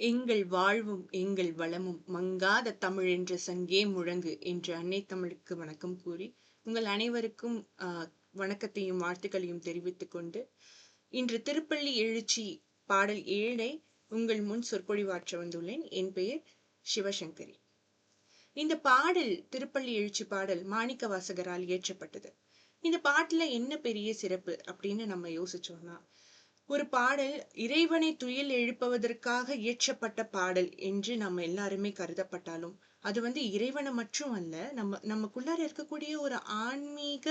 எங்கள் வாழ்வும் எங்கள் வளமும் மங்காத தமிழ் என்ற சங்கே முழங்கு என்று அன்னை தமிழுக்கு வணக்கம் கூறி உங்கள் அனைவருக்கும் வணக்கத்தையும் வாழ்த்துக்களையும் தெரிவித்துக் கொண்டு இன்று திருப்பள்ளி எழுச்சி பாடல் ஏழை உங்கள் முன் சொற்பொழிவாற்ற வந்துள்ளேன். என் பெயர் சிவசங்கரி. இந்த பாடல் திருப்பள்ளி எழுச்சி பாடல் மாணிக்க வாசகரால் இயற்றப்பட்டது. இந்த பாட்டுல என்ன பெரிய சிறப்பு அப்படின்னு நம்ம யோசிச்சோம்னா ஒரு பாடல் இறைவனை துயில் எழுப்புவதற்காக இயற்றப்பட்ட பாடல் என்று நம்ம எல்லாருமே கருதப்பட்டாலும் அது வந்து இறைவனை மட்டும் அல்ல நம்ம நமக்குள்ளார இருக்கக்கூடிய ஒரு ஆன்மீக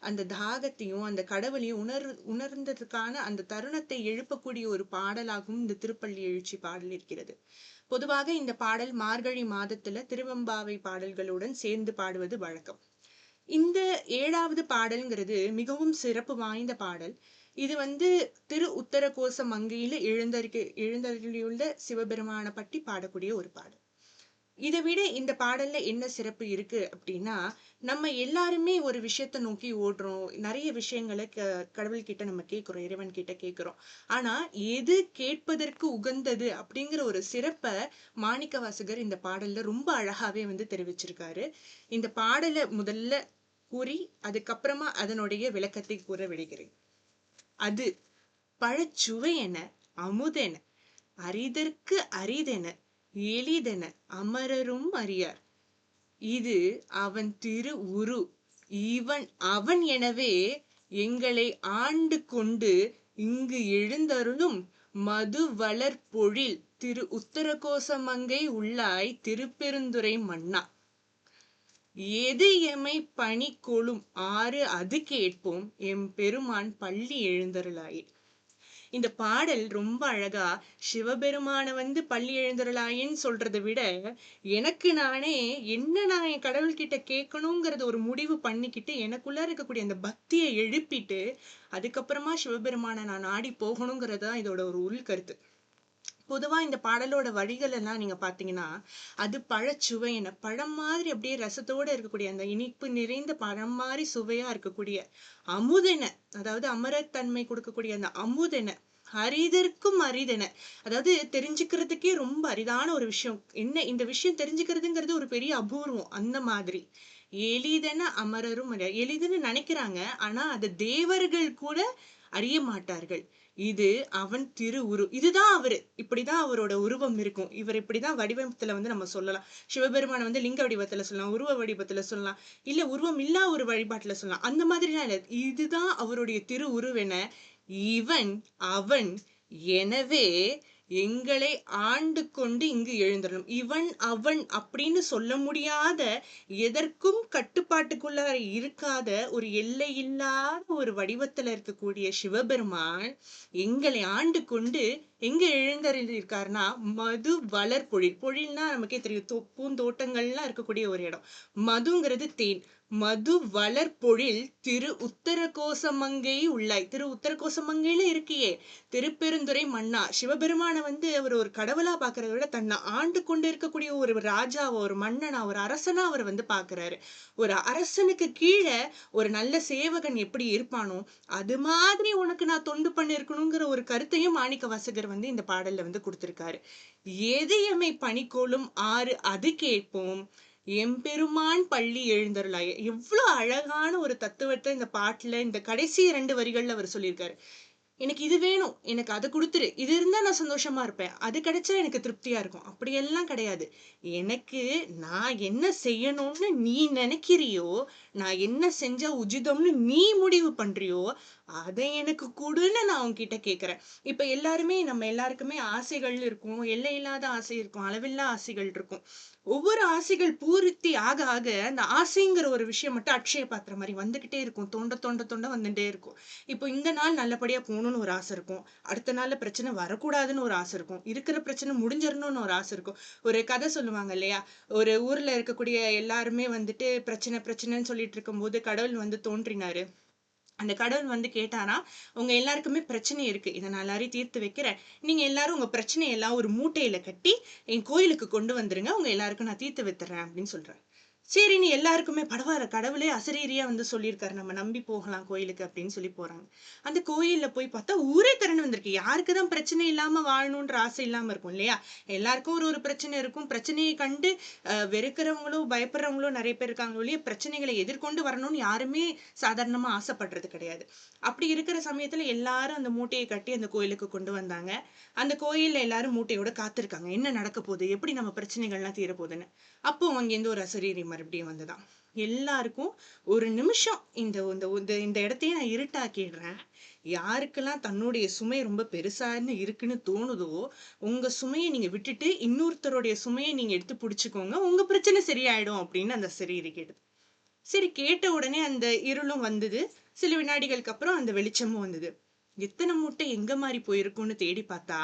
அந்த தாகத்தையும் அந்த கடவுளையும் உணர் உணர்ந்ததுக்கான அந்த தருணத்தை எழுப்பக்கூடிய ஒரு பாடலாகவும் இந்த திருப்பள்ளி எழுச்சி பாடல் இருக்கிறது. பொதுவாக இந்த பாடல் மார்கழி மாதத்துல திருவெம்பாவை பாடல்களுடன் சேர்ந்து பாடுவது வழக்கம். இந்த ஏழாவது பாடல்ங்கிறது மிகவும் சிறப்பு வாய்ந்த பாடல். இது வந்து திரு உத்தர கோச மங்கையில எழுந்தருக்க எழுந்தருளியுள்ள சிவபெருமான பற்றி பாடக்கூடிய ஒரு பாடல். இதை விட இந்த பாடல்ல என்ன சிறப்பு இருக்கு அப்படின்னா நம்ம எல்லாருமே ஒரு விஷயத்த நோக்கி ஓடுறோம். நிறைய விஷயங்களை க கடவுள்கிட்ட நம்ம கேட்குறோம் இறைவன் கிட்ட கேட்குறோம் ஆனா எது கேட்பதற்கு உகந்தது அப்படிங்கிற ஒரு சிறப்பை மாணிக்க வாசகர் இந்த பாடல்ல ரொம்ப அழகாவே வந்து தெரிவிச்சிருக்காரு. இந்த பாடலை முதல்ல கூறி அதுக்கப்புறமா அதனுடைய விளக்கத்தை கூற விடுகிறேன். அது பழச்சுவையென அமுதென அரிதற்கு அரிதென எளிதென அமரரும் அறியார். இது அவன் திரு உரு இவன் அவன் எனவே எங்களை ஆண்டு கொண்டு இங்கு எழுந்தருளும் மது வளர் பொழில் திரு உத்தரகோசமங்கை உள்ளாய் திருப்பெருந்துறை மன்னா. எது எமை பணி கொளும் ஆறு அது கேட்போம். எம் பெருமான் பள்ளி எழுந்தருளாயே. இந்த பாடல் ரொம்ப அழகா சிவபெருமான வந்து பள்ளி எழுந்தருளாயின்னு சொல்றதை விட எனக்கு நானே என்ன நான் என் கடவுள்கிட்ட கேட்கணுங்கிறத ஒரு முடிவு பண்ணிக்கிட்டு எனக்குள்ள இருக்கக்கூடிய அந்த பக்தியை எழுப்பிட்டு அதுக்கப்புறமா சிவபெருமான நான் நாடி போகணுங்கிறது தான் இதோட ஒரு உள் பொதுவாக இந்த பாடலோட வழிகள் எல்லாம் நீங்கள் பார்த்தீங்கன்னா அது பழச்சுவையென பழம் மாதிரி அப்படியே ரசத்தோடு இருக்கக்கூடிய அந்த இனிப்பு நிறைந்த பழம் மாதிரி சுவையாக இருக்கக்கூடிய அமுதென அதாவது அமரத்தன்மை கொடுக்கக்கூடிய அந்த அமுதென அரிதற்கும் அரிதென அதாவது தெரிஞ்சுக்கிறதுக்கே ரொம்ப அரிதான ஒரு விஷயம். என்ன இந்த விஷயம் தெரிஞ்சுக்கிறதுங்கிறது ஒரு பெரிய அபூர்வம் அந்த மாதிரி. எளிதென அமரரும் எளிதுன்னு நினைக்கிறாங்க ஆனா அது தேவர்கள் கூட அறிய மாட்டார்கள். இது அவன் திரு உரு இதுதான் அவரு. இப்படிதான் அவரோட உருவம் இருக்கும். இவர் இப்படிதான் வடிவத்துல வந்து நம்ம சொல்லலாம். சிவபெருமானை வந்து லிங்க வடிவத்துல சொல்லலாம் உருவ வடிவத்துல சொல்லலாம் இல்ல உருவம் இல்லா ஒரு வழிபாட்டுல சொல்லலாம். அந்த மாதிரிலாம் இல்ல. இதுதான் அவருடைய திரு உருவென இவன் அவன் எனவே எங்களை ஆண்டு கொண்டு இங்கு எழுந்தரும் இவன் அவன் அப்படின்னு சொல்ல முடியாத எதற்கும் கட்டுப்பாட்டுக்குள்ள இருக்காத ஒரு எல்லை இல்லாத ஒரு வடிவத்துல இருக்கக்கூடிய சிவபெருமான் எங்களை ஆண்டு கொண்டு எங்க எழுந்தருளிருக்காருன்னா மது வளர் பொழில். பொழில்னா நமக்கே தெரியும் தொப்பும் பூந்தோட்டங்கள்லாம் இருக்கக்கூடிய ஒரு இடம். மதுங்கிறது தேன். மது வளர்ப்பொழில் திரு திரு உத்தரகோசமங்கை உள்ளாய். திரு உத்தரகோசமங்கையில இருக்கியே. திருப்பெருந்துறை மன்னா. சிவபெருமானை வந்து அவர் ஒரு கடவுளா பாக்குறத விட தன்னை ஆண்டு கொண்டு இருக்கக்கூடிய ஒரு ராஜாவை ஒரு மன்னனா ஒரு அரசனா அவர் வந்து பாக்குறாரு. ஒரு அரசனுக்கு கீழே ஒரு நல்ல சேவகன் எப்படி இருப்பானோ அது மாதிரி உனக்கு நான் தொண்டு பண்ணிருக்கணுங்கிற ஒரு கருத்தையும் மாணிக்க வாசகர் வந்து இந்த பாடல்ல வந்து கொடுத்திருக்காரு. எதையமை பணிக்கோளும் ஆறு அது கேட்போம் எம்பெருமான் பள்ளி எழுந்தருளாய எவ்வளவு அழகான ஒரு தத்துவத்தை இந்த பாட்டுல இந்த கடைசி ரெண்டு வரிகள்ல அவர் சொல்லியிருக்காரு. எனக்கு இது வேணும் எனக்கு அதை கொடுத்துரு. இது இருந்தா நான் சந்தோஷமா இருப்பேன். அது கிடைச்சா எனக்கு திருப்தியா இருக்கும். அப்படியெல்லாம் கிடையாது. எனக்கு நான் என்ன செய்யணும்னு நீ நினைக்கிறியோ நான் என்ன செஞ்சா உஜிதம்னு நீ முடிவு பண்றியோ அதை எனக்கு கொடுன்னு நான் உன்கிட்ட கேட்குறேன் இப்போ எல்லாருமே நம்ம எல்லாருக்குமே ஆசைகள் இருக்கும். எல்லை இல்லாத ஆசை இருக்கும். அளவில்லா ஆசைகள் இருக்கும். ஒவ்வொரு ஆசைகள் பூர்த்தி ஆக ஆக அந்த ஆசைங்கிற ஒரு விஷயம் மட்டும் அட்சய பாத்திரம் மாதிரி வந்துகிட்டே இருக்கும். தோண்ட தோண்ட தோண்ட வந்துட்டே இருக்கும். இப்போ இந்த நாள் நல்லபடியாக போகணும்னு ஒரு ஆசை இருக்கும். அடுத்த நாள்ல பிரச்சனை வரக்கூடாதுன்னு ஒரு ஆசை இருக்கும். இருக்கிற பிரச்சனை முடிஞ்சிடணும்னு ஒரு ஆசை இருக்கும். ஒரு கதை சொல்லுவாங்க இல்லையா? ஒரு ஊர்ல இருக்கக்கூடிய எல்லாருமே வந்துட்டு பிரச்சனை பிரச்சனைன்னு சொல்லிட்டு இருக்கும்போது கடவுள் வந்து தோன்றினாரு. அந்த கடவுள் வந்து கேட்டாரா உங்க எல்லாருக்குமே பிரச்சனை இருக்கு. இதை நான் எல்லாரையும் தீர்த்து வைக்கிறேன். நீங்க எல்லாரும் உங்க பிரச்சனையெல்லாம் ஒரு மூட்டையில கட்டி என் கோயிலுக்கு கொண்டு வந்துருங்க. உங்க எல்லாருக்கும் நான் தீர்த்து வைத்துறேன். அப்படின்னு சொல்றேன் சரின்னு எல்லாருக்குமே பரவாயில்ல கடவுளே அசரீரியா வந்து சொல்லியிருக்காரு. நம்ம நம்பி போகலாம் கோயிலுக்கு அப்படின்னு சொல்லி போறாங்க. அந்த கோயில்ல போய் பார்த்தா ஊரே திறன் வந்திருக்கு. யாருக்கு தான் பிரச்சனை இல்லாம வாழணுன்ற ஆசை இல்லாம இருக்கும் இல்லையா? எல்லாருக்கும் ஒரு ஒரு பிரச்சனை இருக்கும். பிரச்சனையை கண்டு அஹ், வெறுக்கிறவங்களோ பயப்படுறவங்களோ நிறைய பேர் இருக்காங்க ஒழிய பிரச்சனைகளை எதிர்கொண்டு வரணும்னு யாருமே சாதாரணமா ஆசைப்படுறது கிடையாது. அப்படி இருக்கிற சமயத்துல எல்லாரும் அந்த மூட்டையை கட்டி அந்த கோயிலுக்கு கொண்டு வந்தாங்க. அந்த கோயில்ல எல்லாரும் மூட்டையோட காத்திருக்காங்க. என்ன நடக்க போகுது? எப்படி நம்ம பிரச்சனைகள்லாம் தீர போகுதுன்னு அப்போ அங்கேருந்து ஒரு அசரீரி மறுபடியும் வந்துதான். எல்லாருக்கும் ஒரு நிமிஷம் இந்த இந்த இந்த- இடத்தையே நான் இருட்டாக்கிடுறேன். யாருக்கெல்லாம் தன்னுடைய சுமை ரொம்ப பெருசான்னு இருக்குன்னு தோணுதோ உங்க சுமையை நீங்க விட்டுட்டு இன்னொருத்தருடைய சுமையை நீங்க எடுத்து பிடிச்சிக்கோங்க. உங்க பிரச்சனை சரியாயிடும் அப்படின்னு அந்த சரீரி கேட்டது. சரி கேட்ட உடனே அந்த இருளும் வந்தது. சில வினாடிகளுக்கு அப்புறம் அந்த வெளிச்சமும் வந்தது. எத்தனை மூட்டை எங்க மாதிரி போயிருக்கும்னு தேடி பார்த்தா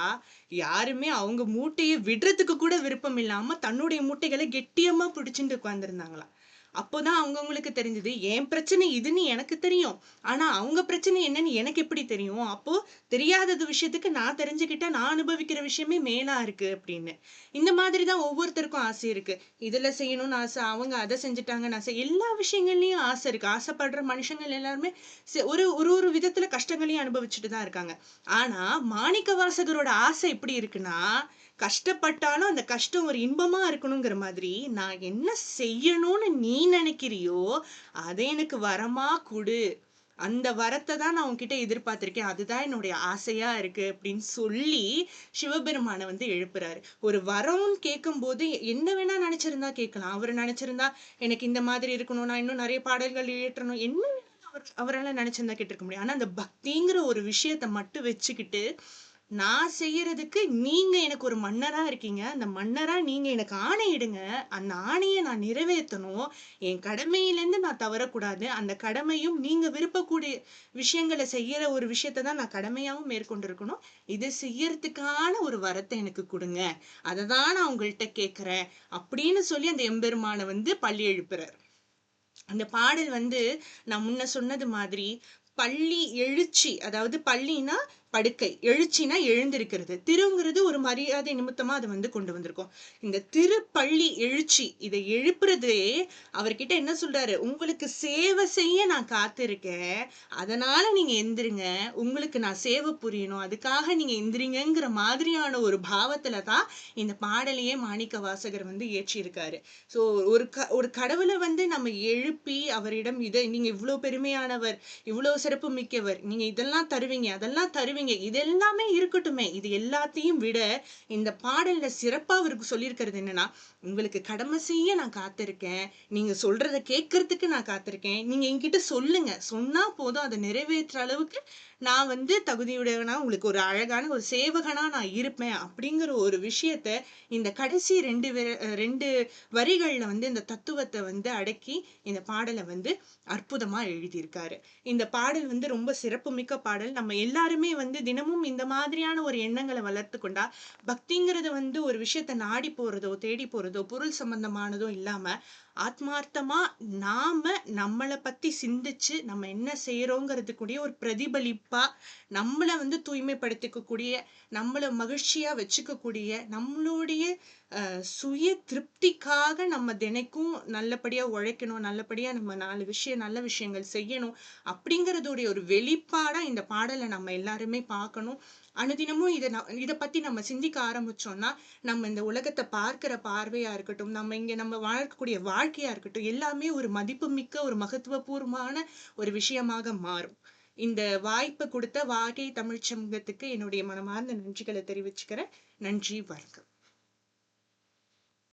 யாருமே அவங்க மூட்டையை விடுறதுக்கு கூட விருப்பம் இல்லாம தன்னுடைய மூட்டைகளை கெட்டியமா பிடிச்சிட்டு உட்கார்ந்துருந்தாங்களாம். அப்போதான் அவங்கவங்களுக்கு தெரிஞ்சது என் பிரச்சனை இதுன்னு எனக்கு தெரியும். ஆனா அவங்க பிரச்சனை என்னன்னு எனக்கு எப்படி தெரியும்? அப்போ தெரியாதது விஷயத்துக்கு நான் தெரிஞ்சுக்கிட்டா நான் அனுபவிக்கிற விஷயமே மேலா இருக்கு அப்படின்னு. இந்த மாதிரி தான் ஒவ்வொருத்தருக்கும் ஆசை இருக்கு. இதுல செய்யணும்னு ஆசை அவங்க அதை செஞ்சுட்டாங்கன்னு ஆசை. எல்லா விஷயங்கள்லயும் ஆசை இருக்கு. ஆசைப்படுற மனுஷங்கள் எல்லாருமே ஒரு ஒரு ஒரு விதத்துல கஷ்டங்களையும் அனுபவிச்சுட்டு தான் இருக்காங்க. ஆனா மாணிக்க வாசகரோட ஆசை எப்படி இருக்குன்னா கஷ்டப்பட்டாலும் அந்த கஷ்டம் ஒரு இன்பமா இருக்கணுங்கிற மாதிரி நான் என்ன செய்யணும்னு நீ நினைக்கிறியோ அதை எனக்கு வரமா கொடு. அந்த வரத்தை தான் நான் உன்கிட்ட எதிர்பார்த்திருக்கேன். அதுதான் என்னுடைய ஆசையா இருக்கு அப்படின்னு சொல்லி சிவபெருமானை வந்து எழுப்புறாரு. ஒரு வரம்னு கேட்கும்போது என்ன வேணா நினைச்சிருந்தா கேட்கலாம். அவர் நினைச்சிருந்தா எனக்கு இந்த மாதிரி இருக்கணும் நான் இன்னும் நிறைய பாடல்கள் இயற்றணும் என்ன அவர் அவரால் நினைச்சிருந்தா கேட்டிருக்க முடியும். ஆனா அந்த பக்திங்கிற ஒரு விஷயத்தை மட்டும் வச்சுக்கிட்டு நான் செய்யறதுக்கு நீங்க எனக்கு ஒரு மன்னரா இருக்கீங்க. அந்த மன்னரா நீங்க எனக்கு ஆணையிடுங்க. அந்த ஆணையை நான் நிறைவேற்றணும். என் கடமையிலேருந்து நான் தவறக்கூடாது. அந்த கடமையும் நீங்க விருப்பக்கூடிய விஷயங்களை செய்யற ஒரு விஷயத்தை தான் நான் கடமையாவும் மேற்கொண்டிருக்கணும். இதை செய்யறதுக்கான ஒரு வரத்தை எனக்கு கொடுங்க. அதை தான் நான் உங்கள்கிட்ட கேட்குறேன். அப்படின்னு சொல்லி அந்த எம்பெருமானை வந்து பள்ளி எழுப்புறார். அந்த பாடல் வந்து நான் முன்ன சொன்னது மாதிரி பள்ளி எழுச்சி அதாவது பள்ளினா படுக்கை எழுச்சினா எழுந்திருக்கிறது. திருங்கிறது ஒரு மரியாதை நிமித்தமா அதை வந்து கொண்டு வந்திருக்கோம். இந்த திருப்பள்ளி எழுச்சி இதை எழுப்புறதே அவர்கிட்ட என்ன சொல்றாரு? உங்களுக்கு சேவை செய்ய நான் காத்திருக்கேன். அதனால நீங்க எந்திருங்க. உங்களுக்கு நான் சேவை புரியணும். அதுக்காக நீங்க எந்திரிங்கிற மாதிரியான ஒரு பாவத்துல தான் இந்த பாடலையே மாணிக்க வாசகர் வந்து ஏற்றியிருக்காரு ஸோ ஒரு க ஒரு கடவுளை வந்து நம்ம எழுப்பி அவரிடம் இதை நீங்க இவ்வளோ பெருமையானவர் இவ்வளோ சிறப்பு மிக்கவர் நீங்க இதெல்லாம் தருவீங்க அதெல்லாம் தருவீங்க இது எல்லாமே இருக்கட்டுமே. இது எல்லாத்தையும் விட இந்த பாடல்ல சிறப்பா அவருக்கு சொல்லியிருக்கிறது என்னன்னா உங்களுக்கு கடமை செய்ய நான் காத்திருக்கேன். நீங்க சொல்றத கேட்கறதுக்கு நான் காத்திருக்கேன். நீங்க என்கிட்ட சொல்லுங்க. சொன்னா போதும். அதை நிறைவேற்ற அளவுக்கு நான் வந்து தகுதியுடையவனா உங்களுக்கு ஒரு அழகான ஒரு சேவகனா நான் இருப்பேன். அப்படிங்கிற ஒரு விஷயத்த இந்த கடைசி ரெண்டு ரெண்டு வரிகள்ல வந்து இந்த தத்துவத்தை வந்து அடக்கி இந்த பாடலை வந்து அற்புதமா எழுதியிருக்காரு. இந்த பாடல் வந்து ரொம்ப சிறப்புமிக்க பாடல். நம்ம எல்லாருமே வந்து தினமும் இந்த மாதிரியான ஒரு எண்ணங்களை வளர்த்து கொண்டா பக்திங்கிறது வந்து ஒரு விஷயத்த நாடி போறதோ தேடி போறதோ பொருள் சம்பந்தமானதோ இல்லாம ஆத்மார்த்தமா நாம நம்மளை பத்தி சிந்திச்சு நம்ம என்ன செய்யறோங்கிறதுக்குரிய ஒரு பிரதிபலிப்பா நம்மளை வந்து தூய்மைப்படுத்திக்கக்கூடிய நம்மளை மகிழ்ச்சியா வச்சுக்கக்கூடிய நம்மளுடைய சுய திருப்திக்காக நம்ம தினைக்கும் நல்லபடியா உழைக்கணும் நல்லபடியா நம்ம நாலு விஷயம் நல்ல விஷயங்கள் செய்யணும் அப்படிங்கறதுடைய ஒரு வெளிப்பாடா இந்த பாடலை நம்ம எல்லாருமே பார்க்கணும். அனுதினமும் இதை ந- இதை பத்தி நம்ம சிந்திக்க ஆரம்பிச்சோம்னா நம்ம இந்த உலகத்தை பார்க்கிற பார்வையா இருக்கட்டும் நம்ம இங்க நம்ம வாழக்கூடிய வாழ்க்கையா இருக்கட்டும் எல்லாமே ஒரு மதிப்புமிக்க ஒரு மகத்துவபூர்வமான ஒரு விஷயமாக மாறும். இந்த வாய்ப்பு கொடுத்த வாகை தமிழ்ச்சங்கத்துக்கு என்னுடைய மனமார்ந்த நன்றிகளை தெரிவிச்சுக்கிறேன். நன்றி வணக்கம்.